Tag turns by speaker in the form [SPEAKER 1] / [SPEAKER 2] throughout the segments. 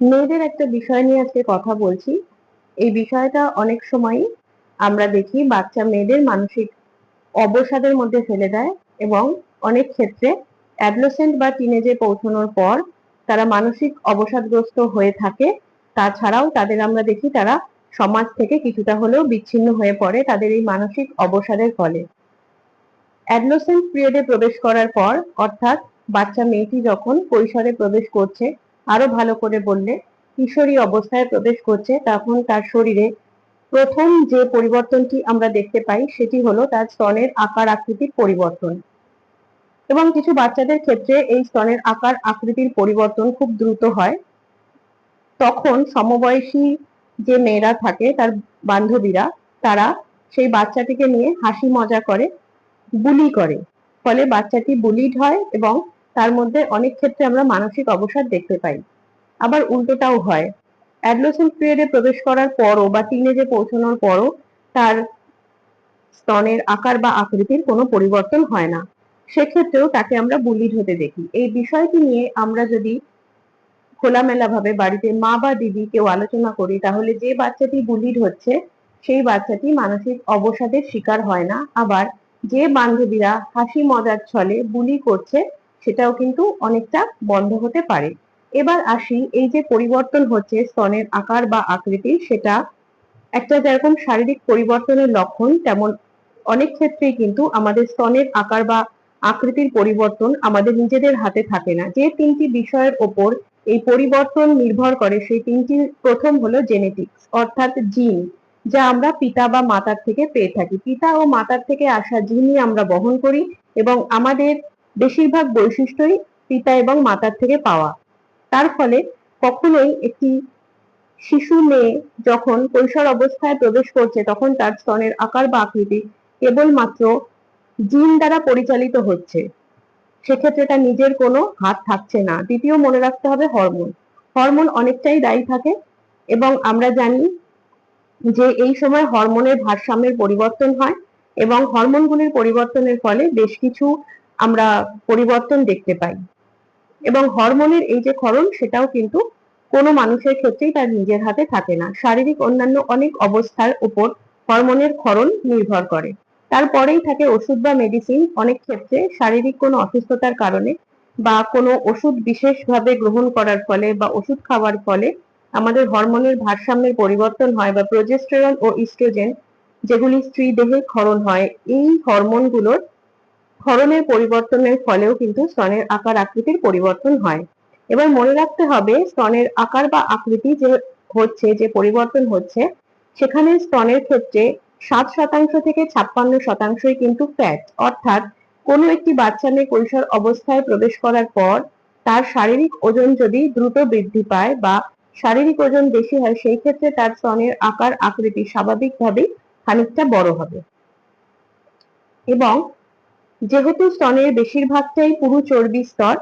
[SPEAKER 1] মেয়েদের একটা বিষয় নিয়ে আজকে কথা বলছি। এই বিষয়টা অনেক সময়ই আমরা দেখি বাচ্চা মেয়েদের মানসিক অবসাদের মধ্যে ফেলে দেয় এবং অনেক ক্ষেত্রে অ্যাডলোসেন্ট বা টিনেজে পৌঁছানোর পর তারা মানসিক অবসাদগ্রস্ত হয়ে থাকে। তাছাড়াও তাদের আমরা দেখি তারা সমাজ থেকে কিছুটা হলেও বিচ্ছিন্ন হয়ে পড়ে তাদের এই মানসিক অবসাদের ফলে। অ্যাডলোসেন্ট পিরিয়ডে প্রবেশ করার পর অর্থাৎ বাচ্চা মেয়েটি যখন কৈশোরে প্রবেশ করছে আরও ভালো করে বললে, কিশোরী অবস্থায় প্রবেশ করছে, তখন তার শরীরে প্রথম যে পরিবর্তনটি আমরা দেখতে পাই, সেটি হলো তার স্তনের আকার আকৃতির পরিবর্তন। এবং কিছু বাচ্চাদের ক্ষেত্রে এই স্তনের আকার আকৃতির পরিবর্তন খুব দ্রুত হয়। তখন সমবয়সী যে মেয়েরা থাকে, তার বান্ধবীরা, তারা সেই বাচ্চাটিকে নিয়ে হাসি মজা করে, বুলি করে। ফলে বাচ্চাটি বুলিড হয় এবং মধ্যে অনেক ক্ষেত্রে আমরা মানসিক অবসাদ দেখতে পাই। আবার উল্টোটাও হয়। অ্যাডলোসেন্ট পিরিয়ডে প্রবেশ করার পরও বা টিনেজে পৌঁছানোর পরও তার স্তনের আকার বা আকৃতির কোনো পরিবর্তন হয় না। সেক্ষেত্রেও তাকে আমরা বুলিড হতে দেখি। এই বিষয়টি নিয়ে আমরা যদি খোলামেলা ভাবে বাড়িতে মা বা দিদি কেউ আলোচনা করি, তাহলে যে বাচ্চাটি বুলিড হচ্ছে, সেই বাচ্চাটি মানসিক অবসাদের শিকার হয় না। আবার যে বান্ধবীরা হাসি মজার ছলে বুলি করছে সেটাও কিন্তু অনেকটা বন্ধ হতে পারে। এবার আসি, এই যে পরিবর্তন হচ্ছে স্তনের আকার বা আকৃতি, সেটা একটা যেরকম শারীরিক পরিবর্তনের লক্ষণ, তেমন অনেক ক্ষেত্রেই কিন্তু আমাদের স্তনের আকার বা আকৃতির পরিবর্তন আমাদের নিজেদের হাতে থাকে না। যে তিনটি বিষয়ের ওপর এই পরিবর্তন নির্ভর করে, সেই তিনটি প্রথম হলো জেনেটিক্স অর্থাৎ জিন যা আমরা পিতা বা মাতার থেকে পেয়ে থাকি। পিতা ও মাতার থেকে আসা জিনই আমরা বহন করি এবং আমাদের বেশিরভাগ বৈশিষ্ট্যই পিতা এবং মাতার থেকে পাওয়া। তার ফলে কখনোই একটি শিশু মেয়ে যখন কৈশোর অবস্থায় প্রবেশ করছে, তখন তার স্তনের আকার বা আকৃতি কেবলমাত্র জিন দ্বারা পরিচালিত হচ্ছে। সেক্ষেত্রে তার নিজের কোনো হাত থাকছে না। দ্বিতীয় মনে রাখতে হবে হরমোন। হরমোন অনেকটাই দায়ী থাকে এবং আমরা জানি যে এই সময় হরমোনের ভারসাম্যের পরিবর্তন হয় এবং হরমোনগুলির পরিবর্তনের ফলে বেশ কিছু আমরা পরিবর্তন দেখতে পাই। এবং হরমোনের এই যে ক্ষরণ, সেটাও কিন্তু কোনো মানুষের ক্ষেত্রেই তার নিজের হাতে থাকে না। শারীরিক অন্যান্য অনেক অবস্থার উপর হরমোনের ক্ষরণ নির্ভর করে। তারপরেই থাকে ওষুধ বা মেডিসিন অনেক ক্ষেত্রে শারীরিক কোনো অসুস্থতার কারণে বা কোনো ওষুধ বিশেষভাবে গ্রহণ করার ফলে বা ওষুধ খাওয়ার ফলে আমাদের হরমোনের ভারসাম্যের পরিবর্তন হয় বা প্রোজেস্টেরন ও ইস্ট্রোজেন যেগুলি স্ত্রী দেহে ক্ষরণ হয়, এই হরমোনগুলোর ক্ষরণের পরিবর্তনের ফলেও কিন্তু স্তনের আকার আকৃতির পরিবর্তন হয়। এবার মনে রাখতে হবে, স্তনের আকার বা আকৃতি যে হচ্ছে, যে পরিবর্তন হচ্ছে, সেখানে স্তনের ক্ষেত্রে সাত শতাংশ থেকে ছাপ্পান্ন শতাংশই কিন্তু ফ্যাট অর্থাৎ কোনো একটি বাচ্চা মেয়ে কৈশোর অবস্থায় প্রবেশ করার পর তার শারীরিক ওজন যদি দ্রুত বৃদ্ধি পায় বা শারীরিক ওজন বেশি হয়, সেই ক্ষেত্রে তার স্তনের আকার আকৃতি স্বাভাবিকভাবেই খানিকটা বড় হবে। এবং যেহেতু স্তনের বেশিরভাগটাই পুরু চর্বি স্তর,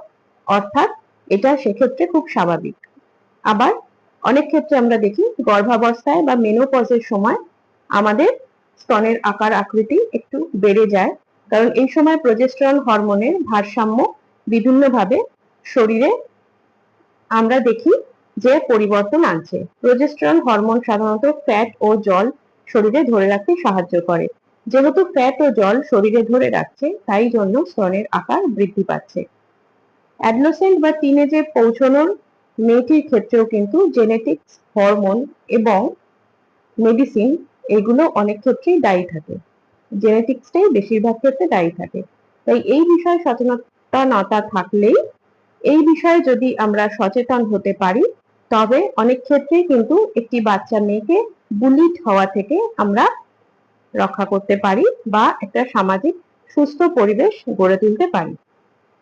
[SPEAKER 1] অর্থাৎ এটা সেক্ষেত্রে খুব স্বাভাবিক। আবার অনেক ক্ষেত্রে আমরা দেখি গর্ভাবস্থায় বা মেনোপজের সময় আমাদের স্তনের আকার আকৃতি একটু বেড়ে যায়। কারণ এই সময় প্রজেস্টেরন হরমোনের ভারসাম্য বিভিন্নভাবে শরীরে আমরা দেখি যে পরিবর্তন আনছে। প্রজেস্টেরন হরমোন সাধারণত ফ্যাট ও জল শরীরে ধরে রাখতে সাহায্য করে। যেহেতু ফ্যাট ও জল শরীরে ধরে রাখছে, তাই জন্য স্তনের আকার বৃদ্ধি পাচ্ছে। অ্যাডলোসেন্ট বা টিনেজে পৌঁছানোর মেয়েটির ক্ষেত্রেও কিন্তু জেনেটিক্স হরমোন এবং মেডিসিন এগুলো অনেক ক্ষেত্রেই দায়ী থাকে। জেনেটিক্সটাই বেশিরভাগ ক্ষেত্রে দায়ী থাকে। তাই এই বিষয়ে সচেতনতা থাকলেই এই বিষয়ে যদি আমরা সচেতন হতে পারি, তবে অনেক ক্ষেত্রে কিন্তু একটি বাচ্চা মেয়েকে বুলিড হওয়া থেকে আমরা রক্ষা করতে পারি বা একটা সামাজিক সুস্থ পরিবেশ গড়ে তুলতে পারি।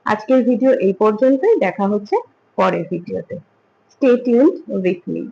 [SPEAKER 1] আজকের ভিডিও এই পর্যন্তই। দেখা হচ্ছে পরের ভিডিওতে স্টে টিউনড উইথ মি